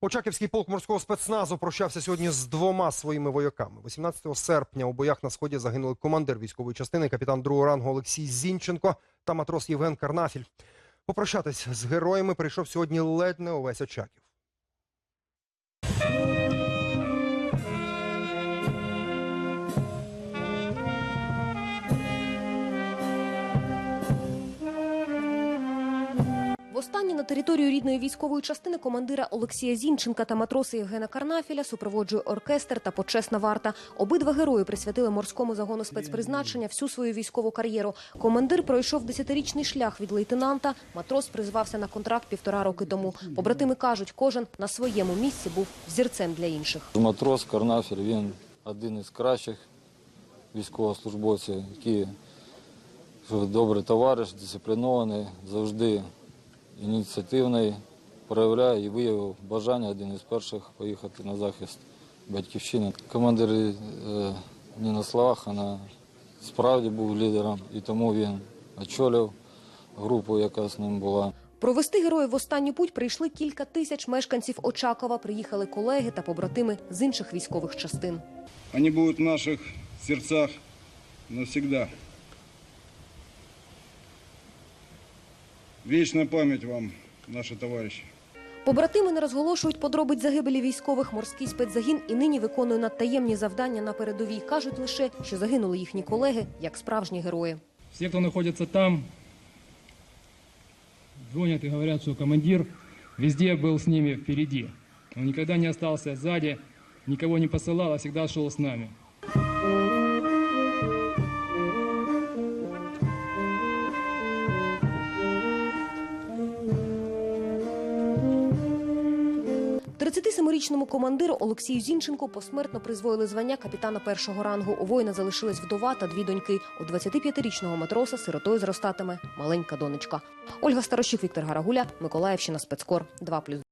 Очаківський полк морського спецназу прощався сьогодні з двома своїми вояками. 18 серпня у боях на сході загинули командир військової частини, капітан другого рангу Олексій Зінченко та матрос Євген Карнафіль. Попрощатись з героями прийшов сьогодні ледь не увесь Очаків. Востаннє на територію рідної військової частини командира Олексія Зінченка та матроси Євгена Карнафіля супроводжує оркестр та почесна варта. Обидва герої присвятили морському загону спецпризначення всю свою військову кар'єру. Командир пройшов десятирічний шлях від лейтенанта. Матрос призвався на контракт півтора роки тому. Побратими кажуть, кожен на своєму місці був взірцем для інших. Матрос Карнафіль, він один із кращих військовослужбовців, який добрий товариш, дисциплінований, завжди ініціативний, проявляє і виявив бажання один із перших поїхати на захист батьківщини. Командир не на словах, а на справді був лідером, і тому він очолив групу, яка з ним була. Провести героїв в останню путь прийшли кілька тисяч мешканців Очакова. Приїхали колеги та побратими з інших військових частин. Они будут в наших сердцах навсегда. Вечная память вам, наши товарищи. Побратими не розголошують подробиць загибелі військових. Морський спецзагін і нині виконує надтаємні завдання на передовій. кажуть лише, що загинули їхні колеги як справжні герої. Все, кто находится там, звонят и говорят, что командир везде был с ними впереди. Он никогда не остался сзади, никого не посылал, а всегда шел с нами. – 37-річному командиру Олексію Зінченку посмертно призвоїли звання капітана першого рангу. У воїна залишилась вдова та дві доньки. У 25-річного матроса сиротою зростатиме маленька донечка. Ольга Старощук, Віктор Гарагуля, Миколаївщина, спецкор 2+,2.